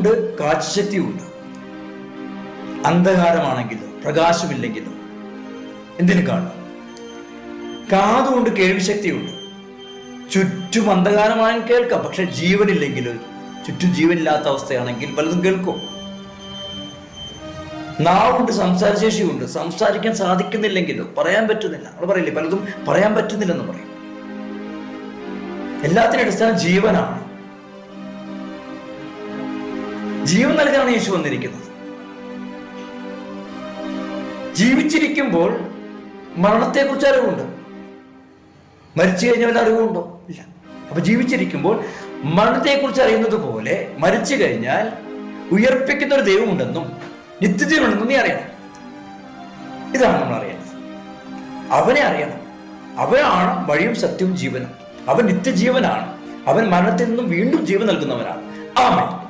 ഉണ്ട് കാഴ്ചശക്തിയുണ്ട്. അന്ധകാരമാണെങ്കിലോ പ്രകാശമില്ലെങ്കിലും എന്തിനു കാണും? കാതുകൊണ്ട് കേൾവിശക്തിയുണ്ട് ചുറ്റും അന്ധകാരമാണെങ്കിൽ കേൾക്കാം പക്ഷെ ജീവനില്ലെങ്കിലോ ചുറ്റും ജീവനില്ലാത്ത അവസ്ഥയാണെങ്കിൽ പലതും കേൾക്കും. നാവുണ്ട് സംസാരശേഷിയുണ്ട് സംസാരിക്കാൻ സാധിക്കുന്നില്ലെങ്കിലും പറയാൻ പറ്റുന്നില്ല. നമ്മൾ പറയില്ലേ പലതും പറയാൻ പറ്റുന്നില്ലെന്ന് പറയും. എല്ലാത്തിനും അടിസ്ഥാനം ജീവനാണ്. ജീവൻ നൽകാനാണ് യേശു വന്നിരിക്കുന്നത്. ജീവിച്ചിരിക്കുമ്പോൾ മരണത്തെക്കുറിച്ച് അറിവുണ്ട്? മരിച്ചു കഴിഞ്ഞാൽ അറിവുണ്ടോ? ഇല്ല. അപ്പൊ ജീവിച്ചിരിക്കുമ്പോൾ മരണത്തെക്കുറിച്ച് അറിയുന്നത് പോലെ മരിച്ചു കഴിഞ്ഞാൽ ഉയർപ്പിക്കുന്ന ഒരു ദൈവമുണ്ടെന്നും നിത്യജീവനുണ്ടെന്നും നീ അറിയണം. ഇതാണ് നമ്മൾ അറിയേണ്ടത്. അവനെ അറിയണം. അവനാണ് വഴിയും സത്യവും ജീവനും. അവൻ നിത്യജീവനാണ്. അവൻ മരണത്തിൽ നിന്നും വീണ്ടും ജീവൻ നൽകുന്നവനാണ്. ആമേ